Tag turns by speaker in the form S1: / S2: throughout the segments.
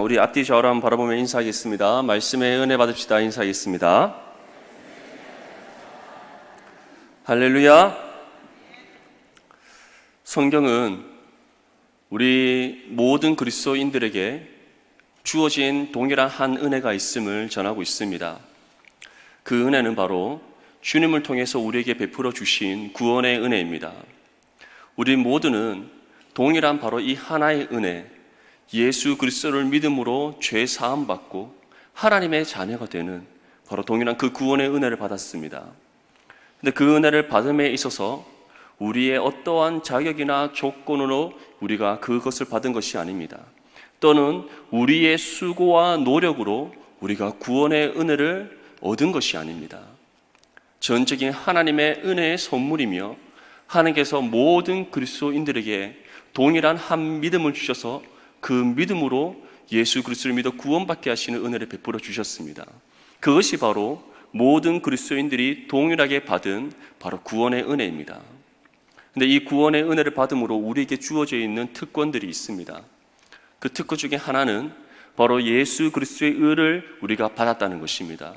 S1: 우리 앞뒤 좌우로 한번 바라보며 인사하겠습니다. 말씀의 은혜 받읍시다. 인사하겠습니다. 할렐루야. 성경은 우리 모든 그리스도인들에게 주어진 동일한 한 은혜가 있음을 전하고 있습니다. 그 은혜는 바로 주님을 통해서 우리에게 베풀어 주신 구원의 은혜입니다. 우리 모두는 동일한 바로 이 하나의 은혜, 예수 그리스도를 믿음으로 죄 사함 받고 하나님의 자녀가 되는 바로 동일한 그 구원의 은혜를 받았습니다. 근데 그 은혜를 받음에 있어서 우리의 어떠한 자격이나 조건으로 우리가 그것을 받은 것이 아닙니다. 또는 우리의 수고와 노력으로 우리가 구원의 은혜를 얻은 것이 아닙니다. 전적인 하나님의 은혜의 선물이며 하나님께서 모든 그리스도인들에게 동일한 한 믿음을 주셔서 그 믿음으로 예수 그리스도를 믿어 구원받게 하시는 은혜를 베풀어 주셨습니다. 그것이 바로 모든 그리스도인들이 동일하게 받은 바로 구원의 은혜입니다. 근데 이 구원의 은혜를 받음으로 우리에게 주어져 있는 특권들이 있습니다. 그 특권 중에 하나는 바로 예수 그리스도의 의를 우리가 받았다는 것입니다.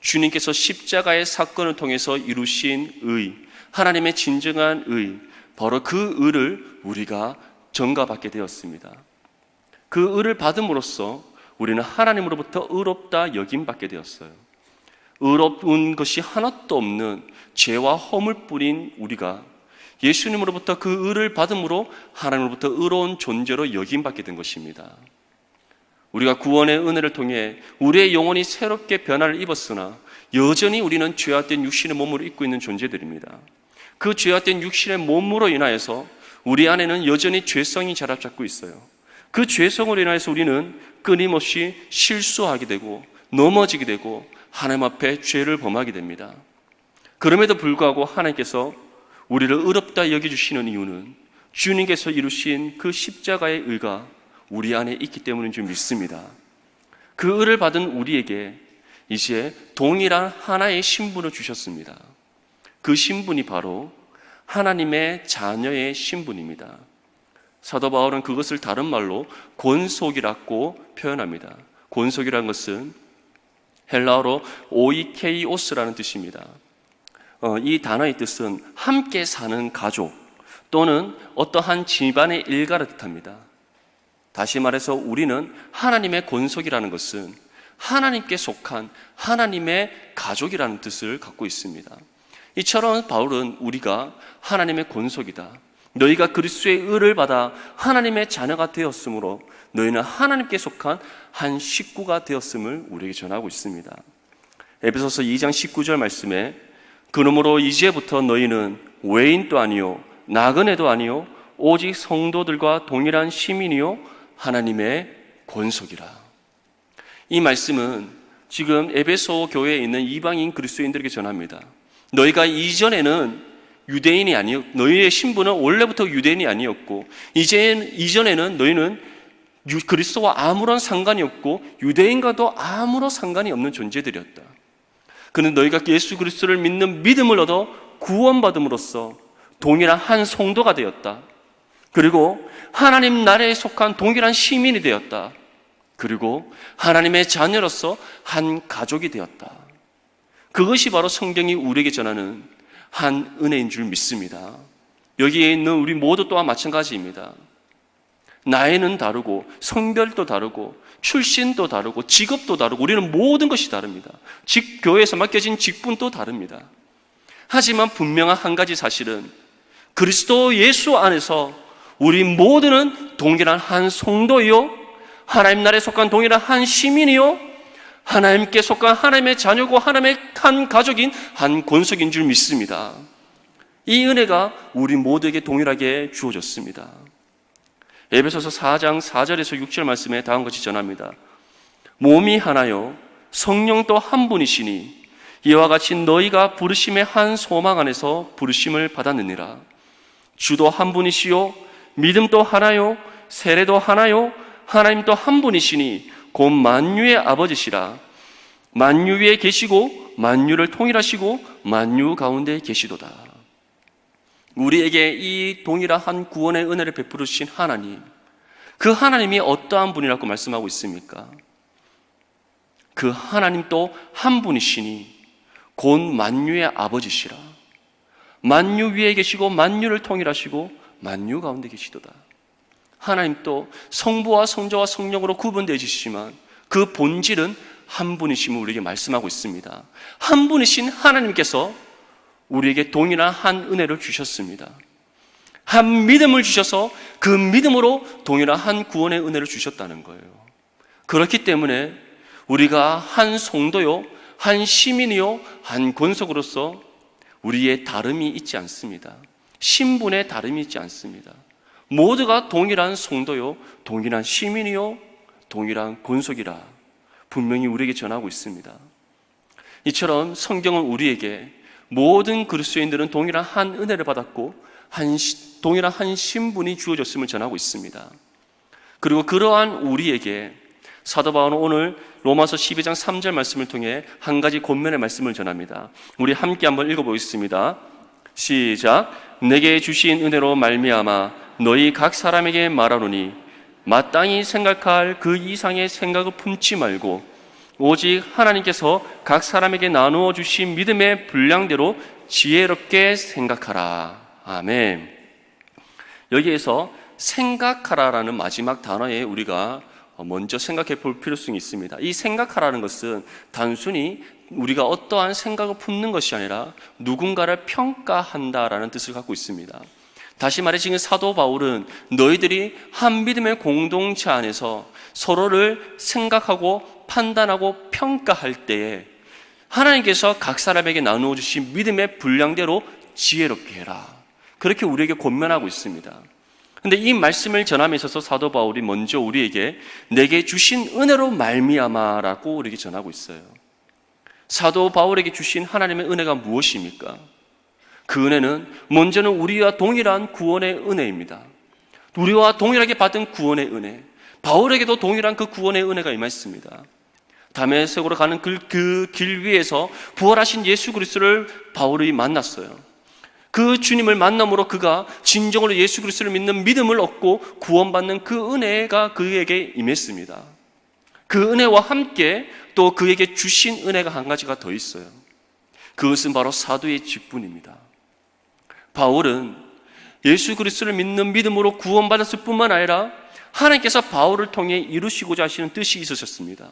S1: 주님께서 십자가의 사건을 통해서 이루신 의, 하나님의 진정한 의, 바로 그 의를 우리가 전가받게 되었습니다. 그 의를 받음으로써 우리는 하나님으로부터 의롭다 여김받게 되었어요. 의로운 것이 하나도 없는 죄와 허물 뿌린 우리가 예수님으로부터 그 의를 받음으로 하나님으로부터 의로운 존재로 여김받게 된 것입니다. 우리가 구원의 은혜를 통해 우리의 영혼이 새롭게 변화를 입었으나 여전히 우리는 죄악된 육신의 몸으로 입고 있는 존재들입니다. 그 죄악된 육신의 몸으로 인하여서 우리 안에는 여전히 죄성이 자리 잡고 있어요. 그 죄성으로 인하여서 우리는 끊임없이 실수하게 되고 넘어지게 되고 하나님 앞에 죄를 범하게 됩니다. 그럼에도 불구하고 하나님께서 우리를 의롭다 여겨주시는 이유는 주님께서 이루신 그 십자가의 의가 우리 안에 있기 때문인 줄 믿습니다. 그 의를 받은 우리에게 이제 동일한 하나의 신분을 주셨습니다. 그 신분이 바로 하나님의 자녀의 신분입니다. 사도 바울은 그것을 다른 말로 권속이라고 표현합니다. 권속이라는 것은 헬라어로 오이케이오스라는 뜻입니다. 어, 이 단어의 뜻은 함께 사는 가족 또는 어떠한 집안의 일가를 뜻합니다. 다시 말해서 우리는 하나님의 권속이라는 것은 하나님께 속한 하나님의 가족이라는 뜻을 갖고 있습니다. 이처럼 바울은 우리가 하나님의 권속이다. 너희가 그리스도의 의를 받아 하나님의 자녀가 되었으므로 너희는 하나님께 속한 한 식구가 되었음을 우리에게 전하고 있습니다. 에베소서 2장 19절 말씀에 그러므로 이제부터 너희는 외인도 아니요 나그네도 아니요 오직 성도들과 동일한 시민이요 하나님의 권속이라. 이 말씀은 지금 에베소 교회에 있는 이방인 그리스도인들에게 전합니다. 너희가 이전에는 유대인이 아니었, 너희의 신분은 원래부터 유대인이 아니었고, 이제 이전에는 너희는 그리스도와 아무런 상관이 없고, 유대인과도 아무런 상관이 없는 존재들이었다. 그는 너희가 예수 그리스도를 믿는 믿음을 얻어 구원받음으로써 동일한 한 성도가 되었다. 그리고 하나님 나라에 속한 동일한 시민이 되었다. 그리고 하나님의 자녀로서 한 가족이 되었다. 그것이 바로 성경이 우리에게 전하는 한 은혜인 줄 믿습니다. 여기에 있는 우리 모두 또한 마찬가지입니다. 나이는 다르고 성별도 다르고 출신도 다르고 직업도 다르고 우리는 모든 것이 다릅니다. 직 교회에서 맡겨진 직분도 다릅니다. 하지만 분명한 한 가지 사실은 그리스도 예수 안에서 우리 모두는 동일한 한 성도요 하나님 나라에 속한 동일한 한 시민이요 하나님께 속한 하나님의 자녀고 하나님의 한 가족인 한 권속인 줄 믿습니다. 이 은혜가 우리 모두에게 동일하게 주어졌습니다. 에베소서 4장 4절에서 6절 말씀에 다음 같이 전합니다. 몸이 하나요 성령 또한 분이시니 이와 같이 너희가 부르심의 한 소망 안에서 부르심을 받았느니라. 주도 한 분이시요 믿음도 하나요 세례도 하나요 하나님도 한 분이시니 곧 만유의 아버지시라 만유 위에 계시고 만유를 통일하시고 만유 가운데 계시도다. 우리에게 이 동일한 구원의 은혜를 베푸르신 하나님, 그 하나님이 어떠한 분이라고 말씀하고 있습니까? 그 하나님 또 한 분이시니 곧 만유의 아버지시라. 만유 위에 계시고 만유를 통일하시고 만유 가운데 계시도다. 하나님 또 성부와 성자와 성령으로 구분되시지만 그 본질은 한 분이심을 우리에게 말씀하고 있습니다. 한 분이신 하나님께서 우리에게 동일한 한 은혜를 주셨습니다. 한 믿음을 주셔서 그 믿음으로 동일한 한 구원의 은혜를 주셨다는 거예요. 그렇기 때문에 우리가 한 성도요, 한 시민이요, 한 권속으로서 우리의 다름이 있지 않습니다. 신분의 다름이 있지 않습니다. 모두가 동일한 성도요, 동일한 시민이요, 동일한 권속이라 분명히 우리에게 전하고 있습니다. 이처럼 성경은 우리에게 모든 그리스도인들은 동일한 한 은혜를 받았고 한 시- 동일한 한 신분이 주어졌음을 전하고 있습니다. 그리고 그러한 우리에게 사도 바울은 오늘 로마서 12장 3절 말씀을 통해 한 가지 권면의 말씀을 전합니다. 우리 함께 한번 읽어보겠습니다. 시작. 내게 주신 은혜로 말미암아 너희 각 사람에게 말하노니 마땅히 생각할 그 이상의 생각을 품지 말고 오직 하나님께서 각 사람에게 나누어 주신 믿음의 분량대로 지혜롭게 생각하라. 아멘. 여기에서 생각하라라는 마지막 단어에 우리가 먼저 생각해 볼 필요성이 있습니다. 이 생각하라는 것은 단순히 우리가 어떠한 생각을 품는 것이 아니라 누군가를 평가한다라는 뜻을 갖고 있습니다. 다시 말해 지금 사도 바울은 너희들이 한 믿음의 공동체 안에서 서로를 생각하고 판단하고 평가할 때에 하나님께서 각 사람에게 나누어 주신 믿음의 분량대로 지혜롭게 해라. 그렇게 우리에게 권면하고 있습니다. 근데 이 말씀을 전함에 있어서 사도 바울이 먼저 우리에게 내게 주신 은혜로 말미암아라고 우리에게 전하고 있어요. 사도 바울에게 주신 하나님의 은혜가 무엇입니까? 그 은혜는 먼저는 우리와 동일한 구원의 은혜입니다. 우리와 동일하게 받은 구원의 은혜. 바울에게도 동일한 그 구원의 은혜가 임했습니다. 다메섹으로 가는 그길 위에서 부활하신 예수 그리스도를 바울이 만났어요. 그 주님을 만남으로 그가 진정으로 예수 그리스도를 믿는 믿음을 얻고 구원받는 그 은혜가 그에게 임했습니다. 그 은혜와 함께 또 그에게 주신 은혜가 한 가지가 더 있어요. 그것은 바로 사도의 직분입니다. 바울은 예수 그리스도를 믿는 믿음으로 구원받았을 뿐만 아니라 하나님께서 바울을 통해 이루시고자 하시는 뜻이 있으셨습니다.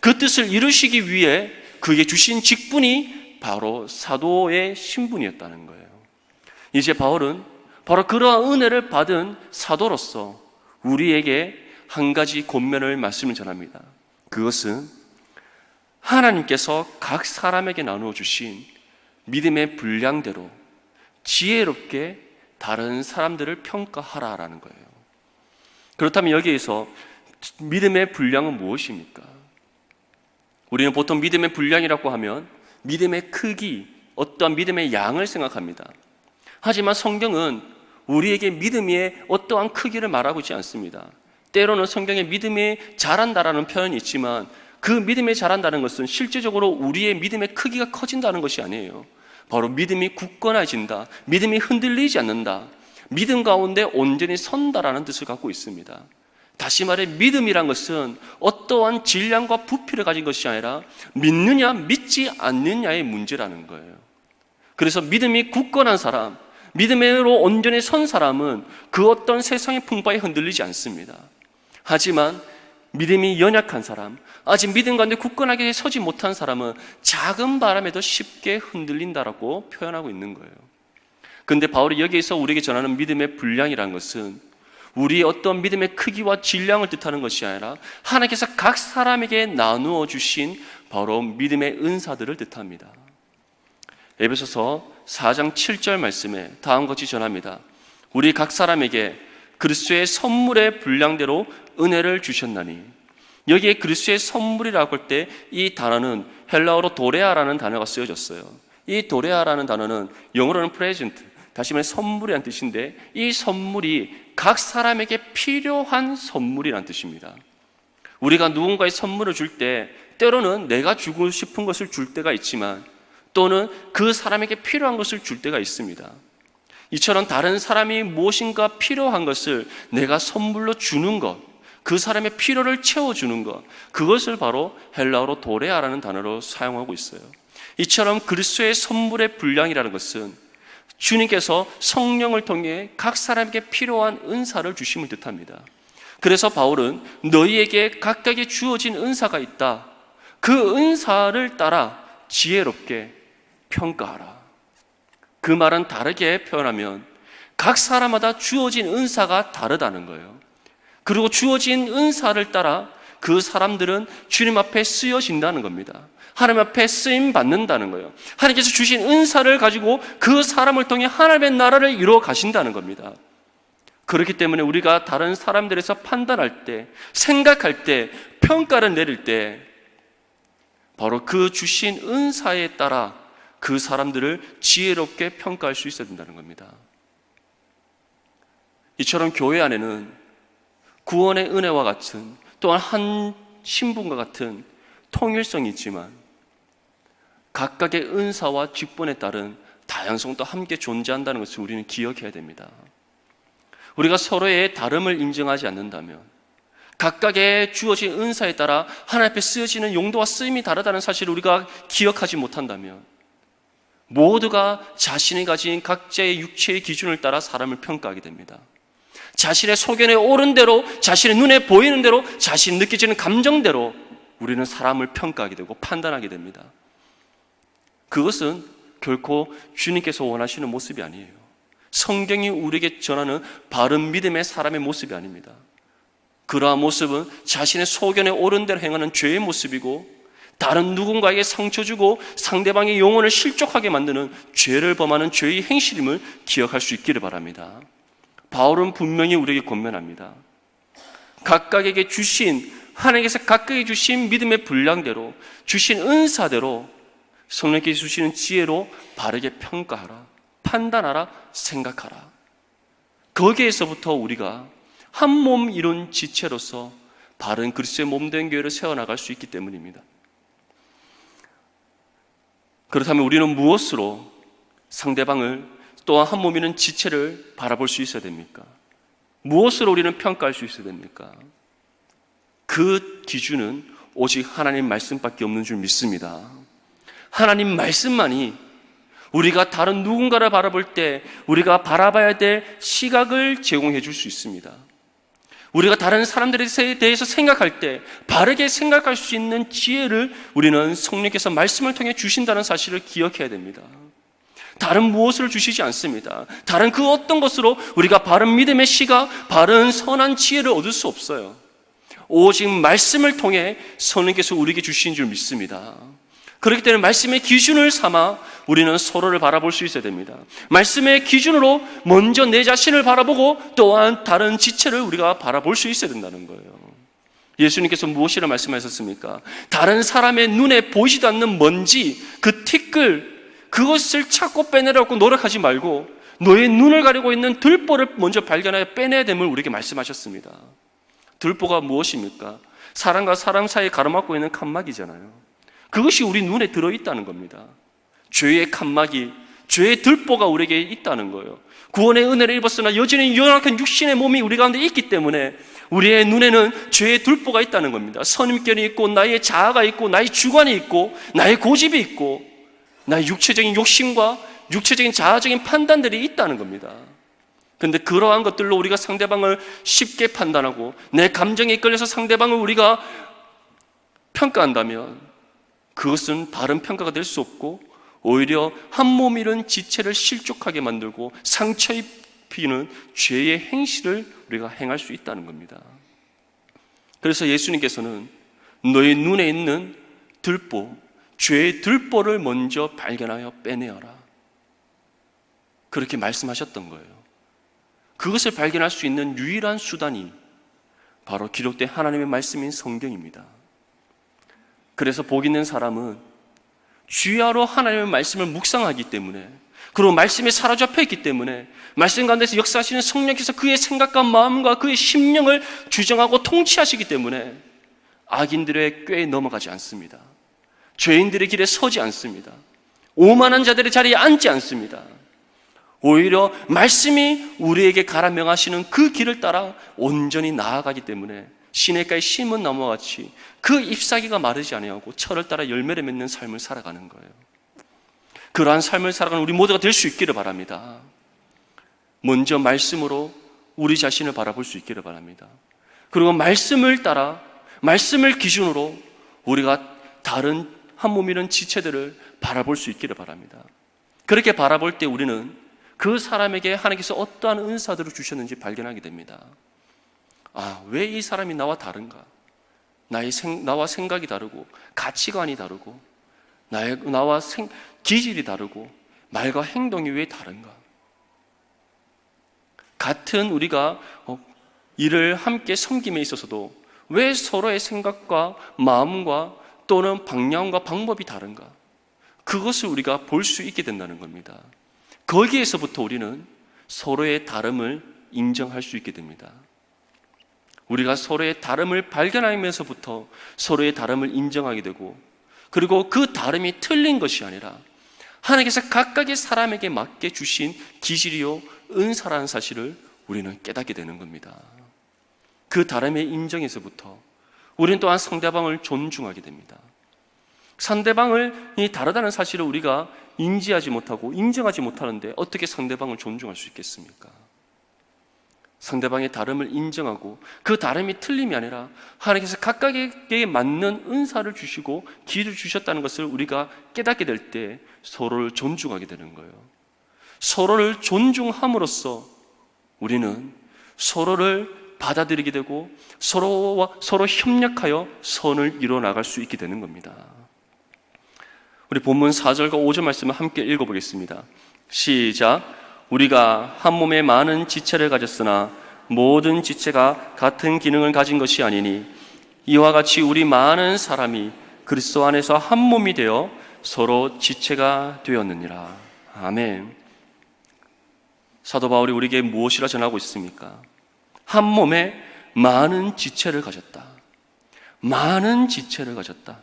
S1: 그 뜻을 이루시기 위해 그에게 주신 직분이 바로 사도의 신분이었다는 거예요. 이제 바울은 바로 그러한 은혜를 받은 사도로서 우리에게 한 가지 권면을 말씀을 전합니다. 그것은 하나님께서 각 사람에게 나누어 주신 믿음의 분량대로 지혜롭게 다른 사람들을 평가하라라는 거예요. 그렇다면 여기에서 믿음의 분량은 무엇입니까? 우리는 보통 믿음의 분량이라고 하면 믿음의 크기, 어떠한 믿음의 양을 생각합니다. 하지만 성경은 우리에게 믿음의 어떠한 크기를 말하고 있지 않습니다. 때로는 성경에 믿음이 자란다라는 표현이 있지만 그 믿음이 자란다는 것은 실제적으로 우리의 믿음의 크기가 커진다는 것이 아니에요. 바로 믿음이 굳건해진다. 믿음이 흔들리지 않는다. 믿음 가운데 온전히 선다라는 뜻을 갖고 있습니다. 다시 말해 믿음이란 것은 어떠한 질량과 부피를 가진 것이 아니라 믿느냐 믿지 않느냐의 문제라는 거예요. 그래서 믿음이 굳건한 사람, 믿음으로 온전히 선 사람은 그 어떤 세상의 풍파에 흔들리지 않습니다. 하지만 믿음이 연약한 사람, 아직 믿음 가운데 굳건하게 서지 못한 사람은 작은 바람에도 쉽게 흔들린다라고 표현하고 있는 거예요. 근데 바울이 여기에서 우리에게 전하는 믿음의 분량이라는 것은 우리의 어떤 믿음의 크기와 질량을 뜻하는 것이 아니라 하나님께서 각 사람에게 나누어 주신 바로 믿음의 은사들을 뜻합니다. 에베소서 4장 7절 말씀에 다음 같이 전합니다. 우리 각 사람에게 그리스도의 선물의 분량대로 은혜를 주셨나니 여기에 그리스도의 선물이라고 할 때 이 단어는 헬라어로 도레아라는 단어가 쓰여졌어요. 이 도레아라는 단어는 영어로는 present, 다시 말해 선물이란 뜻인데 이 선물이 각 사람에게 필요한 선물이란 뜻입니다. 우리가 누군가의 선물을 줄 때 때로는 내가 주고 싶은 것을 줄 때가 있지만 또는 그 사람에게 필요한 것을 줄 때가 있습니다. 이처럼 다른 사람이 무엇인가 필요한 것을 내가 선물로 주는 것, 그 사람의 필요를 채워주는 것, 그것을 바로 헬라어로 도레아라는 단어로 사용하고 있어요. 이처럼 그리스도의 선물의 분량이라는 것은 주님께서 성령을 통해 각 사람에게 필요한 은사를 주심을 뜻합니다. 그래서 바울은 너희에게 각각의 주어진 은사가 있다. 그 은사를 따라 지혜롭게 평가하라. 그 말은 다르게 표현하면 각 사람마다 주어진 은사가 다르다는 거예요. 그리고 주어진 은사를 따라 그 사람들은 주님 앞에 쓰여진다는 겁니다. 하나님 앞에 쓰임 받는다는 거예요. 하나님께서 주신 은사를 가지고 그 사람을 통해 하나님의 나라를 이루어 가신다는 겁니다. 그렇기 때문에 우리가 다른 사람들에서 판단할 때, 생각할 때, 평가를 내릴 때, 바로 그 주신 은사에 따라 그 사람들을 지혜롭게 평가할 수 있어야 된다는 겁니다. 이처럼 교회 안에는 구원의 은혜와 같은 또한 한 신분과 같은 통일성이 있지만 각각의 은사와 직분에 따른 다양성도 함께 존재한다는 것을 우리는 기억해야 됩니다. 우리가 서로의 다름을 인정하지 않는다면 각각의 주어진 은사에 따라 하나님 앞에 쓰여지는 용도와 쓰임이 다르다는 사실을 우리가 기억하지 못한다면 모두가 자신이 가진 각자의 육체의 기준을 따라 사람을 평가하게 됩니다. 자신의 소견에 옳은 대로, 자신의 눈에 보이는 대로, 자신 느껴지는 감정대로 우리는 사람을 평가하게 되고 판단하게 됩니다. 그것은 결코 주님께서 원하시는 모습이 아니에요. 성경이 우리에게 전하는 바른 믿음의 사람의 모습이 아닙니다. 그러한 모습은 자신의 소견에 옳은 대로 행하는 죄의 모습이고 다른 누군가에게 상처 주고 상대방의 영혼을 실족하게 만드는 죄를 범하는 죄의 행실임을 기억할 수 있기를 바랍니다. 바울은 분명히 우리에게 권면합니다. 각각에게 주신 하나님께서 각각에게 주신 믿음의 분량대로 주신 은사대로 성령께서 주시는 지혜로 바르게 평가하라, 판단하라, 생각하라. 거기에서부터 우리가 한 몸 이룬 지체로서 바른 그리스도의 몸 된 교회를 세워나갈 수 있기 때문입니다. 그렇다면 우리는 무엇으로 상대방을 또한 한 몸이는 지체를 바라볼 수 있어야 됩니까? 무엇으로 우리는 평가할 수 있어야 됩니까? 그 기준은 오직 하나님 말씀밖에 없는 줄 믿습니다. 하나님 말씀만이 우리가 다른 누군가를 바라볼 때 우리가 바라봐야 될 시각을 제공해 줄 수 있습니다. 우리가 다른 사람들에 대해서 생각할 때 바르게 생각할 수 있는 지혜를 우리는 성령께서 말씀을 통해 주신다는 사실을 기억해야 됩니다. 다른 무엇을 주시지 않습니다. 다른 그 어떤 것으로 우리가 바른 믿음의 시각, 바른 선한 지혜를 얻을 수 없어요. 오직 말씀을 통해 성령께서 우리에게 주신 줄 믿습니다. 그렇기 때문에 말씀의 기준을 삼아 우리는 서로를 바라볼 수 있어야 됩니다. 말씀의 기준으로 먼저 내 자신을 바라보고 또한 다른 지체를 우리가 바라볼 수 있어야 된다는 거예요. 예수님께서 무엇이라 말씀하셨습니까? 다른 사람의 눈에 보이지도 않는 먼지, 그 티끌, 그것을 찾고 빼내려고 노력하지 말고 너의 눈을 가리고 있는 들보를 먼저 발견하여 빼내야 됨을 우리에게 말씀하셨습니다. 들보가 무엇입니까? 사람과 사람 사이에 가로막고 있는 칸막이잖아요. 그것이 우리 눈에 들어 있다는 겁니다. 죄의 칸막이, 죄의 들보가 우리에게 있다는 거예요. 구원의 은혜를 입었으나 여전히 연약한 육신의 몸이 우리 가운데 있기 때문에 우리의 눈에는 죄의 들보가 있다는 겁니다. 선임견이 있고 나의 자아가 있고 나의 주관이 있고 나의 고집이 있고 나의 육체적인 욕심과 육체적인 자아적인 판단들이 있다는 겁니다. 근데 그러한 것들로 우리가 상대방을 쉽게 판단하고 내 감정에 이끌려서 상대방을 우리가 평가한다면 그것은 바른 평가가 될 수 없고 오히려 한몸 잃은 지체를 실족하게 만들고 상처 입히는 죄의 행실을 우리가 행할 수 있다는 겁니다. 그래서 예수님께서는 너희 눈에 있는 들보, 죄의 들보를 먼저 발견하여 빼내어라. 그렇게 말씀하셨던 거예요. 그것을 발견할 수 있는 유일한 수단이 바로 기록된 하나님의 말씀인 성경입니다. 그래서 복 있는 사람은 주야로 하나님의 말씀을 묵상하기 때문에 그리고 말씀에 사로잡혀 있기 때문에 말씀 가운데서 역사하시는 성령께서 그의 생각과 마음과 그의 심령을 주정하고 통치하시기 때문에 악인들의 꾀에 넘어가지 않습니다. 죄인들의 길에 서지 않습니다. 오만한 자들의 자리에 앉지 않습니다. 오히려 말씀이 우리에게 가라 명하시는 그 길을 따라 온전히 나아가기 때문에 시냇가에 심은 나무와 같이 그 잎사귀가 마르지 아니하고 철을 따라 열매를 맺는 삶을 살아가는 거예요. 그러한 삶을 살아가는 우리 모두가 될 수 있기를 바랍니다. 먼저 말씀으로 우리 자신을 바라볼 수 있기를 바랍니다. 그리고 말씀을 따라 말씀을 기준으로 우리가 다른 한 몸이는 지체들을 바라볼 수 있기를 바랍니다. 그렇게 바라볼 때 우리는 그 사람에게 하나님께서 어떠한 은사들을 주셨는지 발견하게 됩니다. 아, 왜 이 사람이 나와 다른가? 나의 생, 나와 생각이 다르고, 가치관이 다르고, 나의, 나와 생, 기질이 다르고, 말과 행동이 왜 다른가? 같은 우리가 어, 일을 함께 섬김에 있어서도 왜 서로의 생각과 마음과 또는 방향과 방법이 다른가? 그것을 우리가 볼 수 있게 된다는 겁니다. 거기에서부터 우리는 서로의 다름을 인정할 수 있게 됩니다. 우리가 서로의 다름을 발견하면서부터 서로의 다름을 인정하게 되고 그리고 그 다름이 틀린 것이 아니라 하나님께서 각각의 사람에게 맞게 주신 기질이요 은사라는 사실을 우리는 깨닫게 되는 겁니다. 그 다름의 인정에서부터 우리는 또한 상대방을 존중하게 됩니다. 상대방을 이 다르다는 사실을 우리가 인지하지 못하고 인정하지 못하는데 어떻게 상대방을 존중할 수 있겠습니까? 상대방의 다름을 인정하고 그 다름이 틀림이 아니라 하나님께서 각각에게 맞는 은사를 주시고 길을 주셨다는 것을 우리가 깨닫게 될 때 서로를 존중하게 되는 거예요. 서로를 존중함으로써 우리는 서로를 받아들이게 되고 서로와 서로 협력하여 선을 이뤄 나갈 수 있게 되는 겁니다. 우리 본문 4절과 5절 말씀을 함께 읽어보겠습니다. 시작. 우리가 한 몸에 많은 지체를 가졌으나 모든 지체가 같은 기능을 가진 것이 아니니 이와 같이 우리 많은 사람이 그리스도 안에서 한 몸이 되어 서로 지체가 되었느니라. 아멘. 사도 바울이 우리에게 무엇이라 전하고 있습니까? 한 몸에 많은 지체를 가졌다. 많은 지체를 가졌다.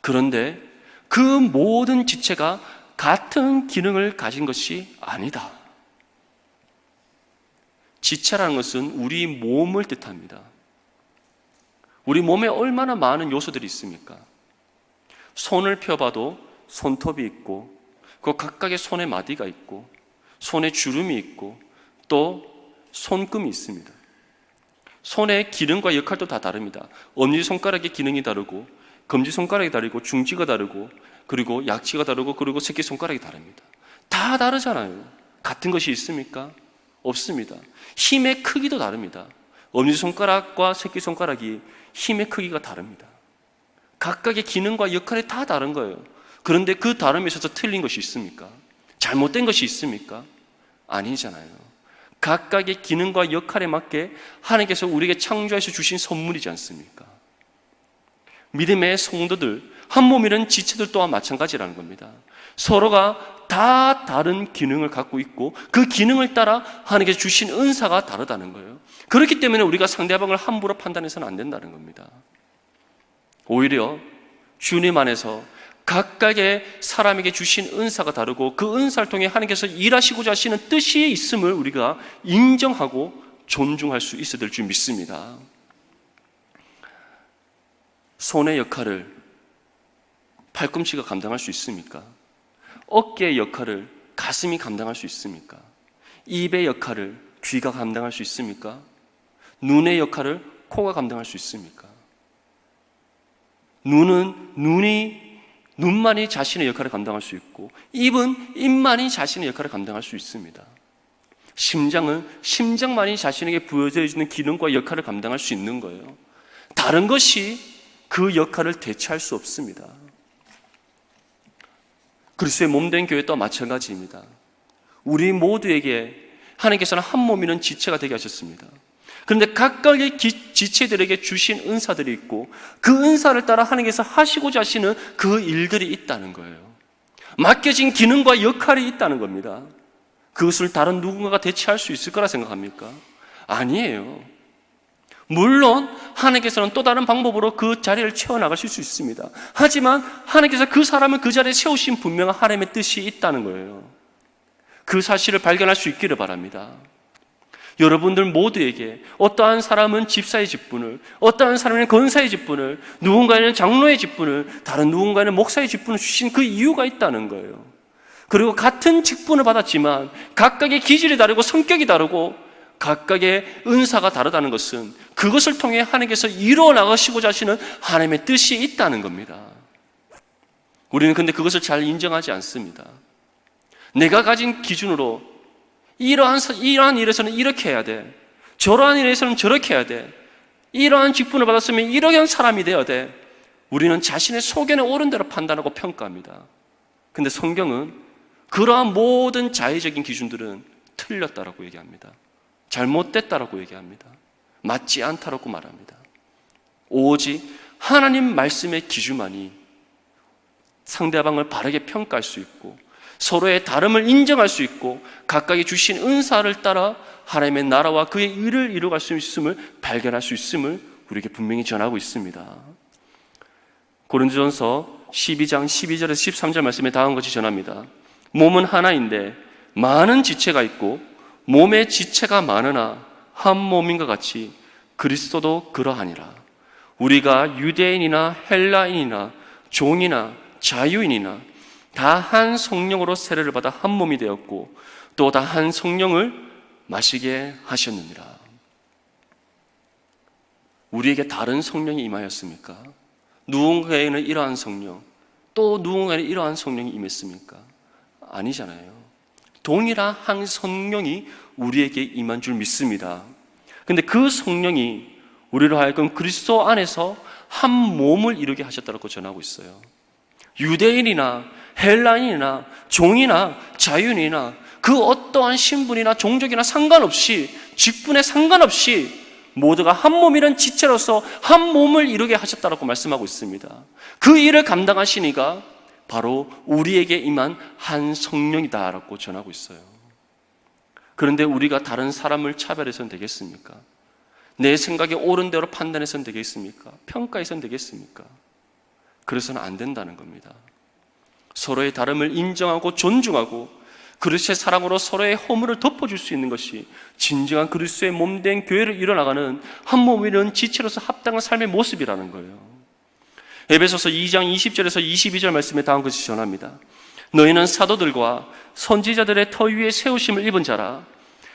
S1: 그런데 그 모든 지체가 같은 기능을 가진 것이 아니다. 지체라는 것은 우리 몸을 뜻합니다. 우리 몸에 얼마나 많은 요소들이 있습니까? 손을 펴봐도 손톱이 있고, 그 각각의 손에 마디가 있고, 손에 주름이 있고, 또 손금이 있습니다. 손의 기능과 역할도 다 다릅니다. 엄지손가락의 기능이 다르고, 검지손가락이 다르고, 중지가 다르고, 그리고 약지가 다르고, 그리고 새끼손가락이 다릅니다. 다 다르잖아요. 같은 것이 있습니까? 없습니다. 힘의 크기도 다릅니다. 엄지손가락과 새끼손가락이 힘의 크기가 다릅니다. 각각의 기능과 역할이 다 다른 거예요. 그런데 그 다름에 있어서 틀린 것이 있습니까? 잘못된 것이 있습니까? 아니잖아요. 각각의 기능과 역할에 맞게 하나님께서 우리에게 창조해서 주신 선물이지 않습니까? 믿음의 성도들, 한 몸이는 지체들 또한 마찬가지라는 겁니다. 서로가 다 다른 기능을 갖고 있고 그 기능을 따라 하나님께서 주신 은사가 다르다는 거예요. 그렇기 때문에 우리가 상대방을 함부로 판단해서는 안 된다는 겁니다. 오히려 주님 안에서 각각의 사람에게 주신 은사가 다르고 그 은사를 통해 하나님께서 일하시고자 하시는 뜻이 있음을 우리가 인정하고 존중할 수 있어야 될 줄 믿습니다. 손의 역할을 팔꿈치가 감당할 수 있습니까? 어깨의 역할을 가슴이 감당할 수 있습니까? 입의 역할을 귀가 감당할 수 있습니까? 눈의 역할을 코가 감당할 수 있습니까? 눈은 눈이 눈만이 자신의 역할을 감당할 수 있고 입은 입만이 자신의 역할을 감당할 수 있습니다. 심장은 심장만이 자신에게 부여져 주는 기능과 역할을 감당할 수 있는 거예요. 다른 것이 그 역할을 대체할 수 없습니다. 그리스도의 몸된 교회도 마찬가지입니다. 우리 모두에게 하나님께서는 한 몸이는 지체가 되게 하셨습니다. 그런데 각각의 기, 지체들에게 주신 은사들이 있고 그 은사를 따라 하나님께서 하시고자 하시는 그 일들이 있다는 거예요. 맡겨진 기능과 역할이 있다는 겁니다. 그것을 다른 누군가가 대체할 수 있을 거라 생각합니까? 아니에요. 물론 하나님께서는 또 다른 방법으로 그 자리를 채워나가실 수 있습니다. 하지만 하나님께서 그 사람을 그 자리에 세우신 분명한 하나님의 뜻이 있다는 거예요. 그 사실을 발견할 수 있기를 바랍니다. 여러분들 모두에게 어떠한 사람은 집사의 직분을, 어떠한 사람은 건사의 직분을, 누군가는 장로의 직분을, 다른 누군가는 목사의 직분을 주신 그 이유가 있다는 거예요. 그리고 같은 직분을 받았지만 각각의 기질이 다르고 성격이 다르고 각각의 은사가 다르다는 것은 그것을 통해 하나님께서 이루어 나가시고자 하시는 하나님의 뜻이 있다는 겁니다. 우리는 근데 그것을 잘 인정하지 않습니다. 내가 가진 기준으로 이러한, 이러한 일에서는 이렇게 해야 돼. 저러한 일에서는 저렇게 해야 돼. 이러한 직분을 받았으면 이러한 사람이 되어야 돼. 우리는 자신의 소견에 옳은 대로 판단하고 평가합니다. 근데 성경은 그러한 모든 자의적인 기준들은 틀렸다라고 얘기합니다. 잘못됐다라고 얘기합니다. 맞지 않다라고 말합니다. 오직 하나님 말씀의 기준만이 상대방을 바르게 평가할 수 있고 서로의 다름을 인정할 수 있고 각각의 주신 은사를 따라 하나님의 나라와 그의 의를 이루어갈 수 있음을 발견할 수 있음을 우리에게 분명히 전하고 있습니다. 고린도전서 12장 12절에서 13절 말씀에 다음 것이 전합니다. 몸은 하나인데 많은 지체가 있고 몸의 지체가 많으나 한 몸인과 같이 그리스도도 그러하니라. 우리가 유대인이나 헬라인이나 종이나 자유인이나 다 한 성령으로 세례를 받아 한 몸이 되었고 또 다 한 성령을 마시게 하셨느니라. 우리에게 다른 성령이 임하였습니까? 누군가에는 이러한 성령, 또 누군가에는 이러한 성령이 임했습니까? 아니잖아요. 동일한 한 성령이 우리에게 임한 줄 믿습니다. 근데 그 성령이 우리로 하여금 그리스도 안에서 한 몸을 이루게 하셨다고 전하고 있어요. 유대인이나 헬라인이나 종이나 자유인이나 그 어떠한 신분이나 종족이나 상관없이 직분에 상관없이 모두가 한 몸이란 지체로서 한 몸을 이루게 하셨다고 말씀하고 있습니다. 그 일을 감당하시니가 바로 우리에게 임한 한 성령이다라고 전하고 있어요. 그런데 우리가 다른 사람을 차별해서는 되겠습니까? 내 생각에 옳은 대로 판단해서는 되겠습니까? 평가해서는 되겠습니까? 그래서는 안 된다는 겁니다. 서로의 다름을 인정하고 존중하고 그리스의 사랑으로 서로의 허물을 덮어줄 수 있는 것이 진정한 그리스의 몸된 교회를 이뤄나가는 한 몸이는 지체로서 합당한 삶의 모습이라는 거예요. 에베소서 2장 20절에서 22절 말씀에 다음 것이 전합니다. 너희는 사도들과 선지자들의 터 위에 세우심을 입은 자라.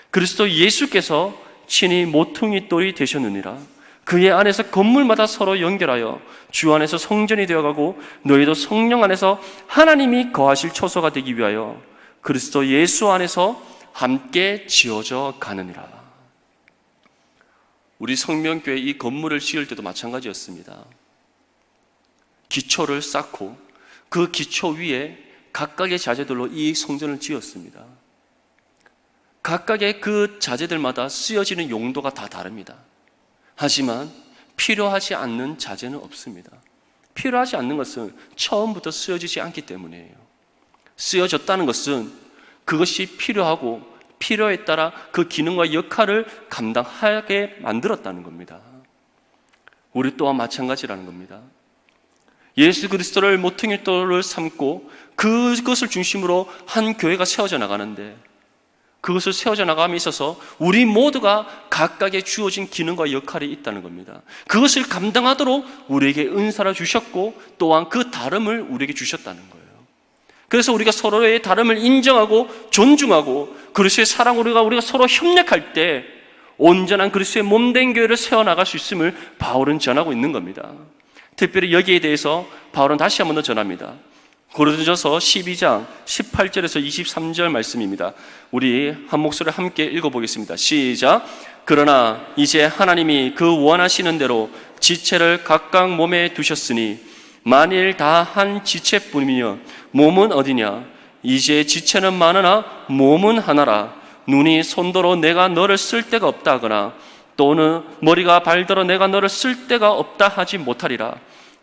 S1: 그리스도 예수께서 친히 모퉁이 돌이 되셨느니라. 그의 안에서 건물마다 서로 연결하여 주 안에서 성전이 되어가고 너희도 성령 안에서 하나님이 거하실 초소가 되기 위하여 그리스도 예수 안에서 함께 지어져 가느니라. 우리 성명교회 이 건물을 지을 때도 마찬가지였습니다. 기초를 쌓고 그 기초 위에 각각의 자재들로 이 성전을 지었습니다. 각각의 그 자재들마다 쓰여지는 용도가 다 다릅니다. 하지만 필요하지 않는 자재는 없습니다. 필요하지 않는 것은 처음부터 쓰여지지 않기 때문이에요. 쓰여졌다는 것은 그것이 필요하고 필요에 따라 그 기능과 역할을 감당하게 만들었다는 겁니다. 우리 또한 마찬가지라는 겁니다. 예수 그리스도를 모퉁이 돌을 삼고 그것을 중심으로 한 교회가 세워져 나가는데 그것을 세워져 나감에 있어서 우리 모두가 각각의 주어진 기능과 역할이 있다는 겁니다. 그것을 감당하도록 우리에게 은사를 주셨고 또한 그 다름을 우리에게 주셨다는 거예요. 그래서 우리가 서로의 다름을 인정하고 존중하고 그리스도의 사랑으로 우리가 서로 협력할 때 온전한 그리스도의 몸된 교회를 세워 나갈 수 있음을 바울은 전하고 있는 겁니다. 특별히 여기에 대해서 바울은 다시 한 번 더 전합니다. 고린도전서 12장 18절에서 23절 말씀입니다. 우리 한 목소리 함께 읽어보겠습니다. 시작. 그러나 이제 하나님이 그 원하시는 대로 지체를 각각 몸에 두셨으니 만일 다 한 지체뿐이면 몸은 어디냐? 이제 지체는 많으나 몸은 하나라. 눈이 손더러 내가 너를 쓸 데가 없다 하거나 또는 머리가 발더러 내가 너를 쓸 데가 없다 하지 못하리라.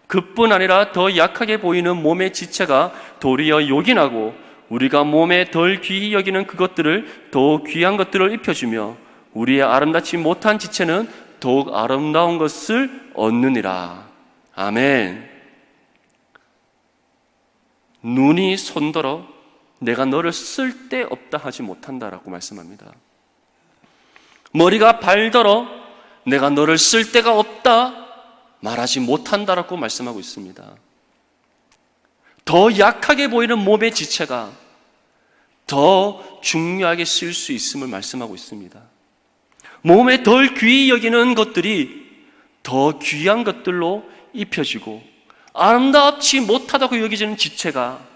S1: 그뿐 아니라 더 약하게 보이는 몸의 지체가 도리어 요긴하고 우리가 몸에 덜 귀히 여기는 그것들을 더욱 귀한 것들을 입혀주며 우리의 아름답지 못한 지체는 더욱 아름다운 것을 얻느니라. 아멘. 눈이 손더러 내가 너를 쓸데없다 하지 못한다라고 말씀합니다. 머리가 발더러 내가 너를 쓸데가 없다 말하지 못한다라고 말씀하고 있습니다. 더 약하게 보이는 몸의 지체가 더 중요하게 쓸 수 있음을 말씀하고 있습니다. 몸에 덜 귀히 여기는 것들이 더 귀한 것들로 입혀지고 아름답지 못하다고 여겨지는 지체가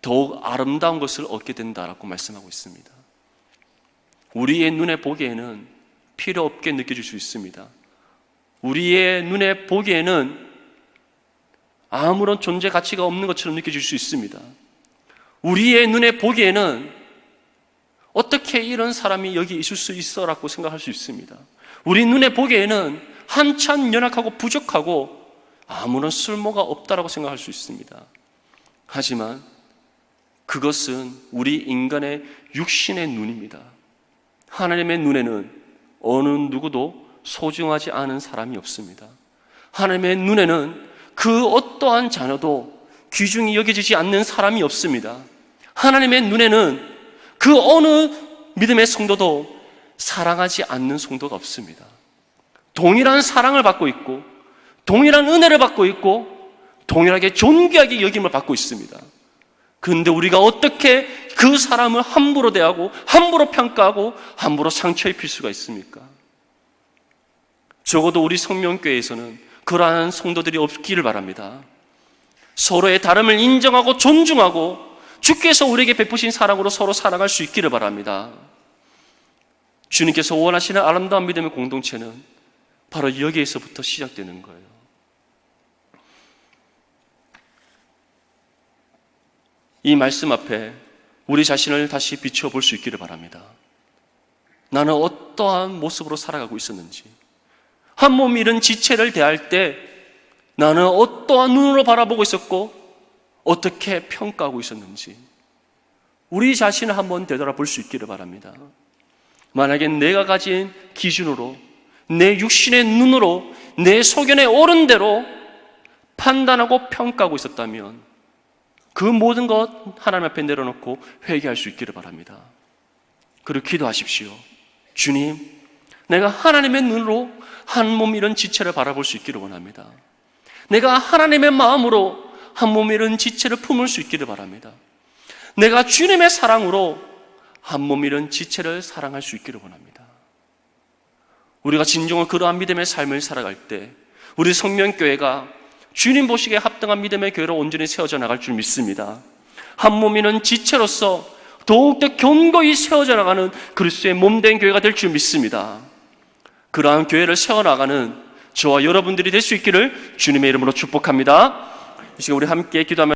S1: 더욱 아름다운 것을 얻게 된다라고 말씀하고 있습니다. 우리의 눈에 보기에는 필요 없게 느껴질 수 있습니다. 우리의 눈에 보기에는 아무런 존재 가치가 없는 것처럼 느껴질 수 있습니다. 우리의 눈에 보기에는 어떻게 이런 사람이 여기 있을 수 있어 라고 생각할 수 있습니다. 우리 눈에 보기에는 한참 연약하고 부족하고 아무런 쓸모가 없다라고 생각할 수 있습니다. 하지만 그것은 우리 인간의 육신의 눈입니다. 하나님의 눈에는 어느 누구도 소중하지 않은 사람이 없습니다. 하나님의 눈에는 그 어떠한 자녀도 귀중히 여겨지지 않는 사람이 없습니다. 하나님의 눈에는 그 어느 믿음의 성도도 사랑하지 않는 성도가 없습니다. 동일한 사랑을 받고 있고, 동일한 은혜를 받고 있고, 동일하게 존귀하게 여김을 받고 있습니다. 그런데 우리가 어떻게 그 사람을 함부로 대하고, 함부로 평가하고, 함부로 상처 입힐 수가 있습니까? 적어도 우리 성명교회에서는 그러한 성도들이 없기를 바랍니다. 서로의 다름을 인정하고 존중하고 주께서 우리에게 베푸신 사랑으로 서로 사랑할 수 있기를 바랍니다. 주님께서 원하시는 아름다운 믿음의 공동체는 바로 여기에서부터 시작되는 거예요. 이 말씀 앞에 우리 자신을 다시 비춰볼 수 있기를 바랍니다. 나는 어떠한 모습으로 살아가고 있었는지, 한몸 잃은 지체를 대할 때 나는 어떠한 눈으로 바라보고 있었고, 어떻게 평가하고 있었는지, 우리 자신을 한번 되돌아볼 수 있기를 바랍니다. 만약에 내가 가진 기준으로, 내 육신의 눈으로, 내 소견에 옳은 대로 판단하고 평가하고 있었다면, 그 모든 것 하나님 앞에 내려놓고 회개할 수 있기를 바랍니다. 그리고 기도하십시오. 주님, 내가 하나님의 눈으로 한 몸 이런 지체를 바라볼 수 있기를 원합니다. 내가 하나님의 마음으로 한 몸 이런 지체를 품을 수 있기를 바랍니다. 내가 주님의 사랑으로 한 몸 이런 지체를 사랑할 수 있기를 원합니다. 우리가 진정으로 그러한 믿음의 삶을 살아갈 때 우리 성명교회가 주님 보시기에 합당한 믿음의 교회로 온전히 세워져 나갈 줄 믿습니다. 한 몸이는 지체로서 더욱더 견고히 세워져 나가는 그리스도의 몸 된 교회가 될 줄 믿습니다. 그러한 교회를 세워나가는 저와 여러분들이 될 수 있기를 주님의 이름으로 축복합니다. 이 시간 우리 함께 기도하며